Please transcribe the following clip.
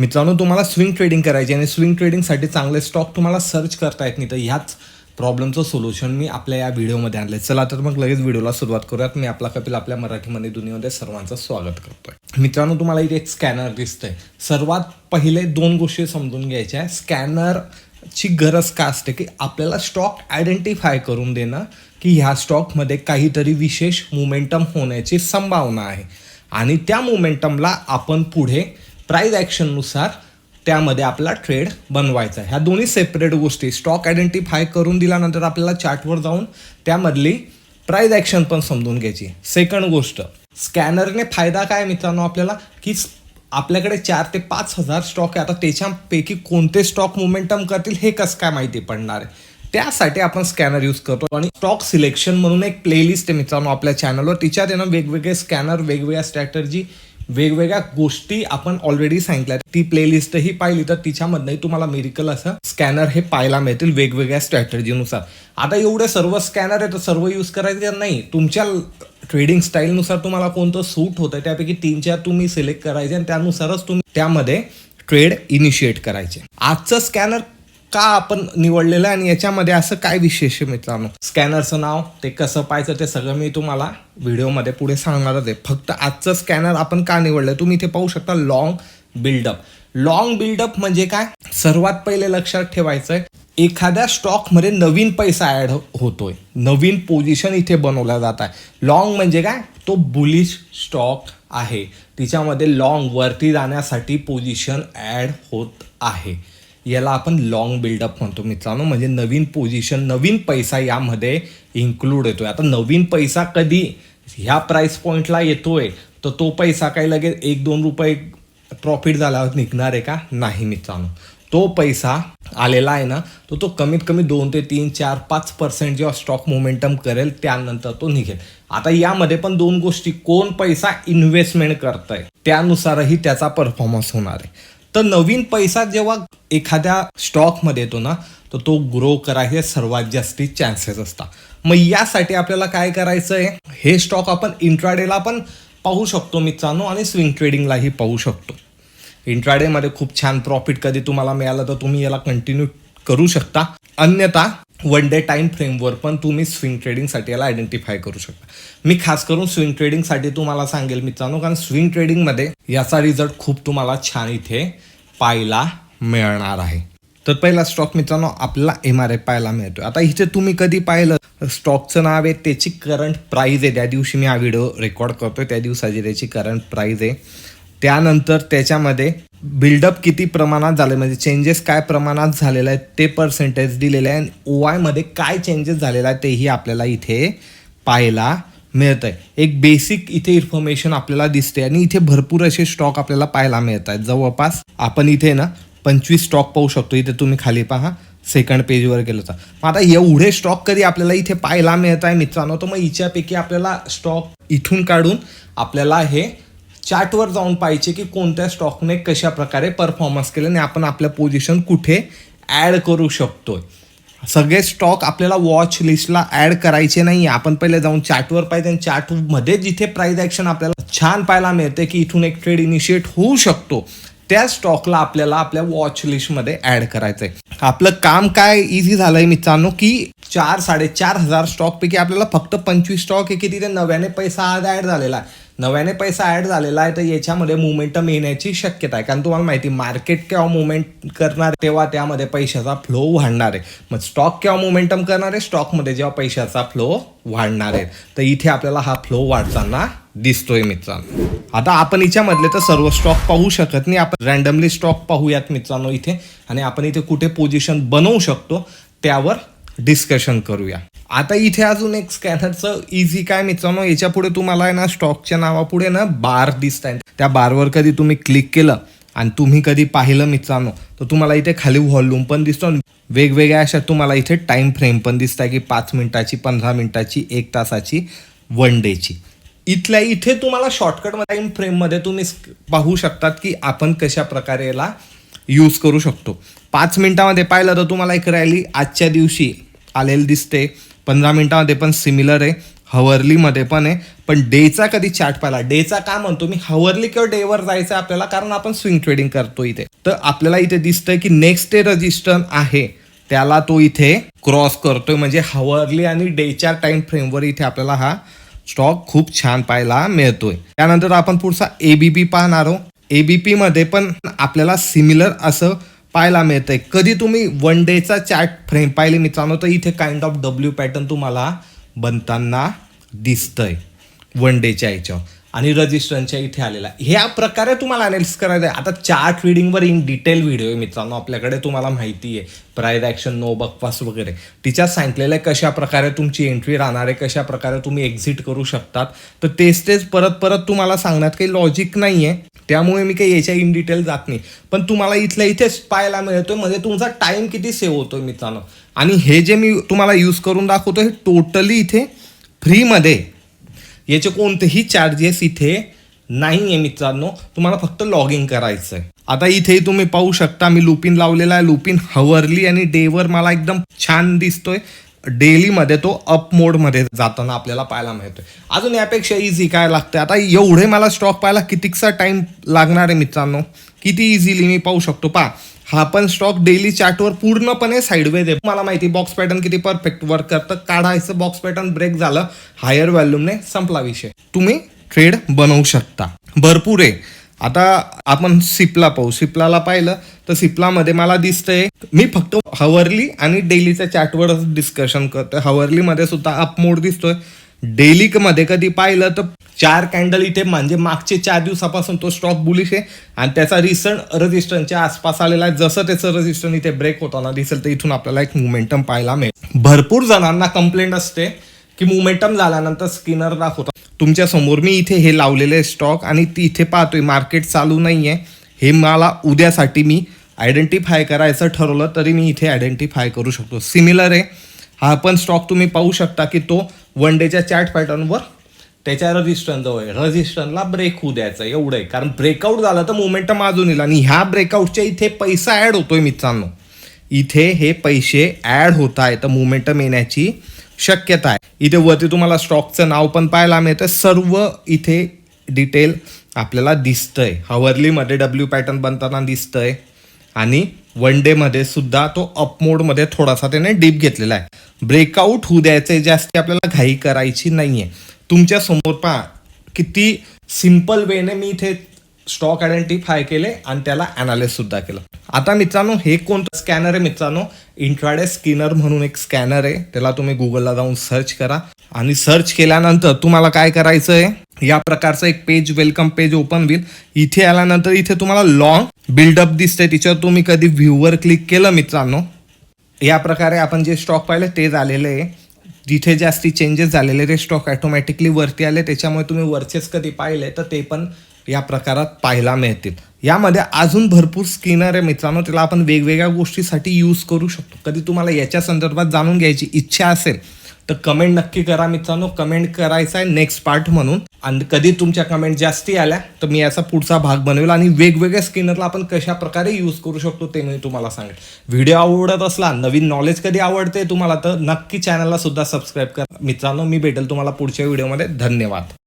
मित्रांनो तुम्हाला swing trading करायची आणि स्विंग ट्रेडिंगसाठी चांगले स्टॉक तुम्हाला सर्च करता येत नाही तर ह्याच प्रॉब्लेमचं सोल्युशन मी आपल्या या व्हिडिओमध्ये आणलं चला तर मग लगेच व्हिडिओला सुरुवात करूयात. मी आपला कपिल आपल्या मराठीमध्ये दुनियामध्ये सर्वांचं स्वागत करतोय. मित्रांनो तुम्हाला इथे एक स्कॅनर दिसतंय. सर्वात पहिले दोन गोष्टी समजून घ्यायच्या आहे स्कॅनरची गरज का असते की आपल्याला स्टॉक आयडेंटिफाय करून देणं की ह्या स्टॉकमध्ये काहीतरी विशेष मोमेंटम होण्याची संभावना आहे. आणि त्या मोमेंटमला आपण पुढे प्राईज ॲक्शननुसार त्यामध्ये आपला ट्रेड बनवायचा आहे. ह्या दोन्ही सेपरेट गोष्टी स्टॉक आयडेंटिफाय करून दिल्यानंतर आपल्याला चार्टवर जाऊन त्यामधली प्राईज ॲक्शन पण समजून घ्यायची सेकंड गोष्ट स्कॅनरने फायदा काय मित्रांनो आपल्याला? की आपल्याकडे चार ते पाच हजार स्टॉक आहे. आता त्याच्यापैकी कोणते स्टॉक मोमेंटम करतील हे कसं काय माहिती पडणार आहे? त्यासाठी आपण स्कॅनर यूज करतो. आणि स्टॉक सिलेक्शन म्हणून एक प्लेलिस्ट आहे मित्रांनो आपल्या चॅनलवर तिच्यात येणं ना वेगवेगळे स्कॅनर वेगवेगळ्या स्ट्रॅटर्जी वेगवेगळ्या गोष्टी आपण ऑलरेडी सांगितल्या. ती प्लेलिस्टही पाहिली तर तिच्यामधनंही तुम्हाला मेरिकल असं स्कॅनर हे पाहायला मिळतील वेगवेगळ्या स्ट्रॅटर्जीनुसार आता एवढे सर्व स्कॅनर आहे तर सर्व यूज करायचे नाही. तुमच्या ट्रेडिंग स्टाईलनुसार तुम्हाला कोणतं सूट होतं त्यापैकी तीन चार तुम्ही सिलेक्ट करायचे आणि त्यानुसारच तुम्ही त्यामध्ये ट्रेड इनिशिएट करायचे. आजचं स्कॅनर का आपण निवडलेलं आहे आणि याच्यामध्ये असं काय विशेष आहे मित्रांनो? स्कॅनरचं नाव ते कसं पाहायचं ते सगळं मी तुम्हाला व्हिडिओमध्ये पुढे सांगणारच आहे. फक्त आजचं स्कॅनर आपण का निवडलं तुम्ही इथे पाहू शकता लॉंग बिल्डअप लॉंग बिल्डअप म्हणजे काय? सर्वात पहिले लक्षात ठेवायचं आहे एखाद्या स्टॉकमध्ये नवीन पैसा ॲड होतोय. नवीन पोझिशन इथे बनवला जात आहे. लॉंग म्हणजे काय? तो बुलिश स्टॉक आहे. तिच्यामध्ये लॉंग वरती जाण्यासाठी पोझिशन ॲड होत आहे. याला आपण लॉंग बिल्डअप म्हणतो मित्रांनो. म्हणजे नवीन पोझिशन नवीन पैसा यामध्ये इन्क्लूड येतोय. आता नवीन पैसा कधी ह्या प्राईस पॉईंटला येतोय तर तो पैसा काही लगेच एक दोन रुपये प्रॉफिट झाल्यावर निघणार आहे का? नाही मित्रांनो. तो पैसा आलेला आहे ना तो तो कमीत कमी दोन ते तीन चार पाच पर्सेंट जेव्हा स्टॉक मोमेंटम करेल त्यानंतर तो निघेल. आता यामध्ये पण दोन गोष्टी. कोण पैसा इन्व्हेस्टमेंट करतंय? त्यानुसारही त्याचा परफॉर्मन्स होणार आहे. तर नवीन पैसा जेव्हा एखाद्या स्टॉकमध्ये येतो ना तर तो ग्रो करायचे सर्वात जास्ती चान्सेस असतात. मग यासाठी आपल्याला काय करायचं आहे हे स्टॉक आपण इंट्राडेला पण पाहू शकतो मित्रांनो आणि स्विंग ट्रेडिंगलाही पाहू शकतो. इंट्राडेमध्ये खूप छान प्रॉफिट कधी तुम्हाला मिळालं तर तुम्ही याला कंटिन्यू करू शकता. अन्यथा वन डे टाईम फ्रेमवर पण तुम्ही स्विंग ट्रेडिंगसाठी याला आयडेंटिफाय करू शकता. मी खास करून स्विंग ट्रेडिंगसाठी तुम्हाला सांगेल मित्रांनो कारण स्विंग ट्रेडिंगमध्ये याचा रिझल्ट खूप तुम्हाला छान इथे पाहायला मिळणार आहे. तर पहिला स्टॉक मित्रांनो आपल्याला एम आर आय पाहायला मिळतो आता इथे तुम्ही कधी पाहिलं? स्टॉकचं नाव आहे त्याची करंट प्राईज आहे. त्या दिवशी मी हा व्हिडिओ रेकॉर्ड करतो त्या दिवसाची त्याची करंट प्राईज आहे. त्यानंतर त्याच्यामध्ये बिल्डअप किती प्रमाणात झालं म्हणजे चेंजेस काय प्रमाणात झालेलं आहे? ते पर्सेंटेज दिलेलं आहे. आणि ओ आयमध्ये काय चेंजेस झालेला आहे तेही आपल्याला इथे पाहायला मिळत आहे एक बेसिक इथे इन्फॉर्मेशन आपल्याला दिसते आणि इथे भरपूर असे स्टॉक आपल्याला पाहायला मिळत आहेत जवळपास आपण इथे ना पंचवीस स्टॉक पाहू शकतो. इथे तुम्ही खाली पहा. सेकंड पेजवर गेलो तर. मग आता एवढे स्टॉक कधी आपल्याला इथे पाहायला मिळत आहे मित्रांनो? तर मग हिच्यापैकी आपल्याला स्टॉक इथून काढून आपल्याला हे चार्टवर जाऊन पाहिजे की कोणत्या स्टॉकने कशा प्रकारे परफॉर्मन्स केले आणि आपण आपल्या पोझिशन कुठे ॲड करू शकतो सगळे स्टॉक आपल्याला वॉच लिस्टला ऍड करायचे नाही आपण पहिले जाऊन चार्टवर पाहिजे आणि चार्टमध्ये जिथे प्राईज ॲक्शन आपल्याला छान पाहायला मिळते की इथून एक ट्रेड इनिशिएट होऊ शकतो त्या स्टॉकला आपल्याला आपल्या वॉच लिस्टमध्ये ऍड करायचंय. आपलं काम काय इझी झालंय मित्रांनो की चार साडेचार हजार स्टॉकपैकी आपल्याला फक्त पंचवीस स्टॉक आहे की तिथे नव्याने पैसा आज ऍड झालेला आहे. नव्याने पैसा ऍड झालेला आहे तर याच्यामध्ये मुवमेंटम येण्याची शक्यता आहे. कारण तुम्हाला माहिती मार्केट केव्हा मुवमेंट करणार तेव्हा त्यामध्ये पैशाचा फ्लो वाढणार आहे. मग स्टॉक केव्हा मुवमेंटम करणार आहे स्टॉकमध्ये जेव्हा पैशाचा फ्लो वाढणार आहे. तर इथे आपल्याला हा फ्लो वाढताना दिसतोय मित्रांनो. आता आपण याच्यामधले तर सर्व स्टॉक पाहू शकत नाही. आपण रँडमली स्टॉक पाहूयात मित्रांनो इथे. आणि आपण इथे कुठे पोझिशन बनवू शकतो त्यावर डिस्कशन करूया. आता इथे अजून एक स्कॅनरचं इझी काय मित्रांनो याच्यापुढे तुम्हाला आहे ना स्टॉकच्या नावापुढे ना बार दिसत आहेत त्या बारवर कधी तुम्ही क्लिक केलं आणि तुम्ही कधी पाहिलं मित्रांनो तर तुम्हाला इथे खाली व्हॉल्यूम पण दिसतो वेगवेगळ्या अशा तुम्हाला इथे टाइम फ्रेम पण दिसत आहे की पाच मिनिटाची पंधरा मिनिटाची एक तासाची वन डेची इथल्या इथे तुम्हाला शॉर्टकट टाईम फ्रेममध्ये तुम्ही पाहू शकतात की आपण कशा प्रकारे याला यूज करू शकतो. पाच मिनिटामध्ये पाहिलं तर तुम्हाला एक रॅली आजच्या दिवशी आलेली दिसते. पंधरा मिनिटामध्ये पण सिमिलर आहे. हवरलीमध्ये पण आहे. पण डेचा कधी चार्ट पाहिला? डेचा का म्हणतो? मी हवरली किंवा डेवर जायचं आहे आपल्याला कारण आपण स्विंग ट्रेडिंग करतो इथे. तर आपल्याला इथे दिसतंय की नेक्स्ट डे रजिस्टर आहे. त्याला तो इथे क्रॉस करतोय. म्हणजे हवरली आणि डेच्या टाइम फ्रेमवर इथे आपल्याला हा स्टॉक खूप छान पाहायला मिळतोय. त्यानंतर आपण पुढचा एबीपी पाहणार आहोत. एबीपी मध्ये पण आपल्याला सिमिलर असं पाहायला मिळतंय. कधी तुम्ही वन डेचा चॅट फ्रेम पाहिले मित्रांनो तर इथे काइंड ऑफ डब्ल्यू पॅटर्न तुम्हाला बनताना दिसतंय. वन डेच्या याच्यावर. आणि रजिस्टरच्या इथे आलेला. ह्या प्रकारे तुम्हाला अनालिसिस करायचं आहे. आता चार्ट रिडिंगवर इन डिटेल व्हिडिओ आहे मित्रांनो. आपल्याकडे तुम्हाला माहिती आहे. प्राईज ॲक्शन नो बकवास वगैरे. तिच्यात सांगितलेलं आहे कशा प्रकारे तुमची एंट्री राहणार आहे कशा प्रकारे तुम्ही एक्झिट करू शकतात. तर तेच तेच परत परत तुम्हाला सांगण्यात काही लॉजिक नाही आहे त्यामुळे मी काही याच्या इन डिटेल जात नाही. पण तुम्हाला इथल्या इथेच पाहायला मिळतोय म्हणजे तुमचा टाइम किती सेव्ह होतोय मित्रांनो. आणि हे जे मी तुम्हाला यूज करून दाखवतो हे टोटली इथे फ्रीमध्ये याचे कोणतेही चार्जेस इथे नाही आहे मित्रांनो. तुम्हाला फक्त लॉग इन करायचं आहे आता इथे तुम्ही पाहू शकता मी लुपिन लावलेला आहे. लुपिन हवरली आणि डेवर मला एकदम छान दिसतोय. डेलीमध्ये तो अप मोडमध्ये जाताना आपल्याला पाहायला मिळतोय. अजून यापेक्षा इझी काय लागतं आता एवढे मला स्टॉक पाहायला कितीकसा टाइम लागणार आहे मित्रांनो? किती इझिली मी पाहू शकतो? पा हा पण स्टॉक डेली चार्टवर पूर्णपणे साईडवेज आहे. मला माहिती बॉक्स पॅटर्न किती परफेक्ट वर्क करतं. काढायचं बॉक्स पॅटर्न ब्रेक झालं हायर व्हॅल्यूमने संपला विषय. तुम्ही ट्रेड बनवू शकता. भरपूर आहे. आता आपण सिपला पाहू. सिपलाला पाहिलं तर सिपलामध्ये मला दिसतंय मी फक्त हवरली आणि डेलीच्या चार्टवरच डिस्कशन करतोय. हवरलीमध्ये सुद्धा अप मोड दिसतोय. डेली मध्ये कधी पाहिलं तर चार कॅन्डल इथे म्हणजे मागचे चार दिवसापासून तो स्टॉक बुलिश आहे आणि त्याचा रिसंट रजिस्टरच्या आसपास आलेला आहे. जसं त्याचं रजिस्टर इथे ब्रेक होताना दिसेल तर इथून आपल्याला एक मुमेंटम पाहायला मिळेल. भरपूर जणांना कंप्लेंट असते की मुमेंटम झाल्यानंतर स्किनर दाखवतात. तुमच्यासमोर मी इथे हे लावलेले स्टॉक आणि ती इथे पाहतोय मार्केट चालू नाही आहे हे मला उद्यासाठी मी आयडेंटिफाय करायचं ठरवलं तरी मी इथे आयडेंटिफाय करू शकतो. सिमिलर आहे. हा पण स्टॉक तुम्ही पाहू शकता की तो वन डेच्या चार्ट पॅटर्नवर त्याच्या रजिस्टनजवळ आहे. रजिस्टनला ब्रेक होऊ द्यायचं एवढं आहे. कारण ब्रेकआउट झालं तर मोमेंटम अजून येईल. आणि ह्या ब्रेकआउटच्या इथे पैसा ॲड होतोय मित्रांनो. इथे हे पैसे ॲड होत आहे तर मोमेंटम येण्याची शक्यता आहे. इथे वरती तुम्हाला स्टॉकचं नाव पण पाहायला मिळतं सर्व इथे डिटेल आपल्याला दिसतंय. हवरलीमध्ये डब्ल्यू पॅटर्न बनताना दिसतंय. आणि वन डेमध्ये सुद्धा तो अप मोडमध्ये थोडासा त्याने डीप घेतलेला आहे. ब्रेकआउट होऊ द्यायचे जास्ती आपल्याला घाई करायची नाही आहे तुमच्यासमोर पहा किती सिंपल वेने मी इथे स्टॉक आयडेंटिफाय केले आणि त्याला अनालिस सुद्धा केलं. आता मित्रांनो हे कोणतं स्कॅनर आहे मित्रांनो? इंट्राडे स्किनर म्हणून एक स्कॅनर आहे. त्याला तुम्ही गुगलला जाऊन सर्च करा. आणि सर्च केल्यानंतर तुम्हाला काय करायचं आहे या प्रकारचं एक पेज वेलकम पेज ओपन होईल इथे आल्यानंतर इथे तुम्हाला लॉंग बिल्डअप दिसते तिच्यावर तुम्ही कधी व्ह्यूवर क्लिक केलं मित्रांनो? या प्रकारे आपण जे स्टॉक पाहिले ते झालेले आहे. जिथे जास्ती चेंजेस झालेले ते स्टॉक ऑटोमॅटिकली वरती आले. त्याच्यामुळे तुम्ही वरचेच कधी पाहिले तर ते पण या प्रकारात पाहायला मिळतील. यामध्ये अजून भरपूर स्किनर आहे मित्रांनो त्याला आपण वेगवेगळ्या गोष्टीसाठी यूज करू शकतो. कधी तुम्हाला याच्या संदर्भात जाणून घ्यायची इच्छा असेल तर कमेंट नक्की करा मित्रांनो. कमेंट करायचा आहे नेक्स्ट पार्ट म्हणून. आणि कधी तुमच्या कमेंट जास्ती आल्या तर मी याचा पुढचा भाग बनवेल आणि वेगवेगळ्या स्किनरला आपण कशा प्रकारे यूज करू शकतो ते मी तुम्हाला सांगेल. व्हिडिओ आवडत असला नवीन नॉलेज कधी आवडते तुम्हाला तर नक्की चॅनलला सुद्धा सबस्क्राईब करा. मित्रांनो मी भेटेल तुम्हाला पुढच्या व्हिडिओमध्ये धन्यवाद.